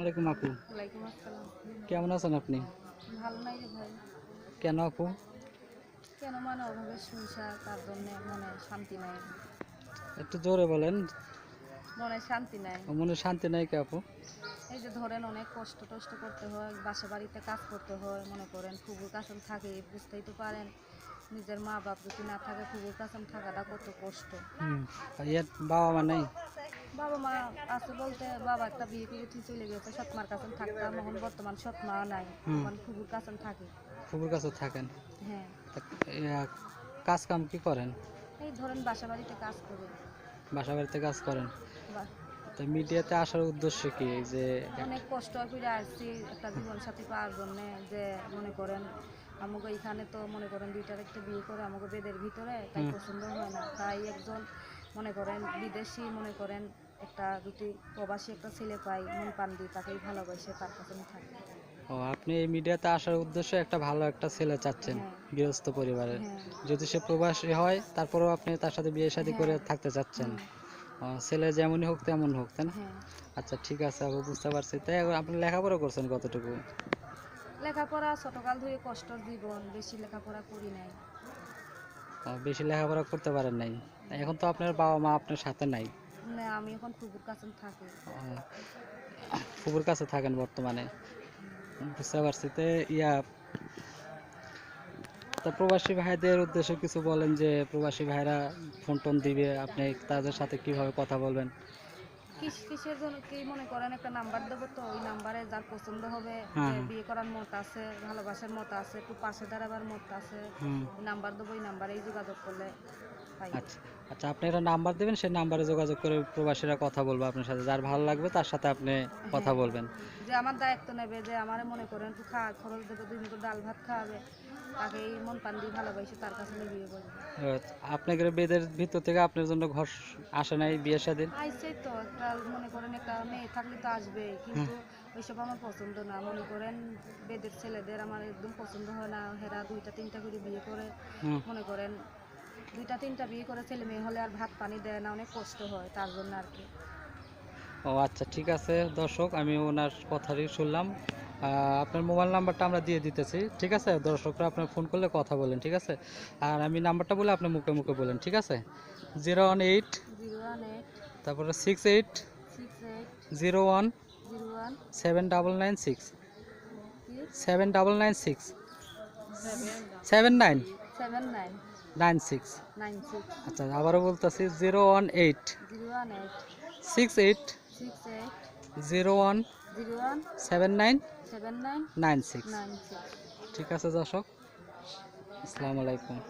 ওয়ালাইকুম আপু। ওয়ালাইকুম আসসালাম। কেমন আছেন আপনি? ভালো নাই রে ভাই। কেন আপু? কেন মানে অভাবে সংসার তার জন্য মনে শান্তি নাই। একটু জোরে বলেন। মনে শান্তি নাই। মনে শান্তি নাই কে আপু? এই যে ধরেন অনেক কষ্ট টষ্ট করতে হয় বাসা বাড়িতে কাজ করতে হয় মনে করেন খুবুর কাছে থাকে বুঝতেই তো পারেন। নিজের মা বাপ যদি না থাকে খুবুর কাছে থাকাটা কত কষ্ট। বাবা মা নেই? বাবা মা আছে বলতে বাবা একটা বিয়ে করে ঠিক চলে গেছে সৎমার কাছে থাকতাম। এখন বর্তমান সৎমা নাই। মানে খুবুর কাছে থাকে। ফুপুর কাছে থাকেন? হ্যাঁ। কাজ কাম কি করেন? এই ধরেন বাসা বাড়িতে কাজ করে। বাসা বাড়িতে কাজ করেন? তো মিডিয়াতে আসার উদ্দেশ্য কি? যে অনেক কষ্ট করে আসছি একটা জীবন সাথী পাওয়ার জন্য যে মনে করেন আমাকে এখানে তো মনে করেন দুইটার একটা বিয়ে করে আমাকে বেদের ভিতরে তাই পছন্দ হয় না। তাই একজন মনে করেন বিদেশি মনে করেন একটা দুটি প্রবাসী একটা ছেলে পাই মন পান দিই তাকেই ভালোবাসে তার কাছে আমি থাকি। ও আপনি এই মিডিয়াতে আসার উদ্দেশ্যে একটা ভালো একটা ছেলে চাচ্ছেন হ্যাঁ। গৃহস্থ পরিবারের। হ্যাঁ। যদি সে প্রবাসী হয় তারপরেও আপনি তার সাথে বিয়ে শাদী করে হ্যাঁ। থাকতে চাচ্ছেন। ছেলে যেমনই হোক তেমন হোক তাই না? আচ্ছা ঠিক আছে আপু বুঝতে পারছি। তাই আপনি লেখাপড়া করছেন কতটুকু? লেখাপড়া ছোটকাল ধরে কষ্টর জীবন বেশি লেখাপড়া করি নাই। বেশি লেখাপড়া করতে পারেন নাই? এখন তো আপনার বাবা মা আপনার সাথে নাই। আমি এখন খুবুর কাছে থাকি। ফুপুর কাছে থাকেন বর্তমানে। বুঝতে পারছি। তো ইয়া তা প্রবাসী ভাইদের উদ্দেশ্যে কিছু বলেন যে প্রবাসী ভাইরা ফোন টোন দিবে আপনি তাদের সাথে কীভাবে কথা বলবেন? কিস কিসের জন্য কি মনে করেন একটা নাম্বার দেবো তো? ওই নাম্বারে যার পছন্দ হবে হ্যাঁ, হ্যাঁ। বিয়ে করার মত আছে ভালোবাসার মত আছে একটু পাশে দাঁড়াবার মত আছে নাম্বার দেবো ওই নাম্বারেই যোগাযোগ করলে। পাই আচ্ছা আচ্ছা আপনি একটা নাম্বার দেবেন সেই নাম্বারে যোগাযোগ করে প্রবাসীরা কথা বলবে আপনার সাথে। যার ভালো লাগবে তার সাথে আপনি কথা হ্যাঁ। বলবেন। যে আমার দায়িত্ব নেবে যে আমারে মনে করেন একটু খাওয়া খরচ দেবে দুই মুঠো ডাল ভাত খাওয়াবে তাকে এই মন পান দিয়ে ভালোবাসে তার কাছে নিয়ে বিয়ে করবে। আপনাদের বেদের ভিতর থেকে আপনার জন্য ঘর আসে নাই বিয়ে স্বাধীন আইসেই তো একটা মনে করেন একটা মেয়ে থাকলে তো আসবে কিন্তু ওইসব আমার পছন্দ না। মনে করেন বেদের ছেলেদের আমার একদম পছন্দ হয় না হেরা দুইটা তিনটা করে বিয়ে করে। মনে করেন দুইটা তিনটা বিয়ে করে ছেলে মেয়ে হলে আর ভাত পানি দেয় না অনেক কষ্ট হয় তার জন্য আর কি। ও আচ্ছা ঠিক আছে দর্শক আমি ওনার কথাই শুনলাম। আপনার মোবাইল নাম্বারটা আমরা দিয়ে দিতেছি ঠিক আছে? দর্শকরা আপনার ফোন করলে কথা বলেন ঠিক আছে? আর আমি নাম্বারটা বলে আপনি মুখে মুখে বলেন ঠিক আছে? জিরো ওয়ান এইট তারপরে six eight zero one seven double nine six. Seven double nine six. Seven nine. Seven nine. Nine six. আচ্ছা আবারও বলতেছি zero one eight. Six eight. Zero one seven nine. Nine six. ঠিক আছে দর্শক। আসসালামু আলাইকুম।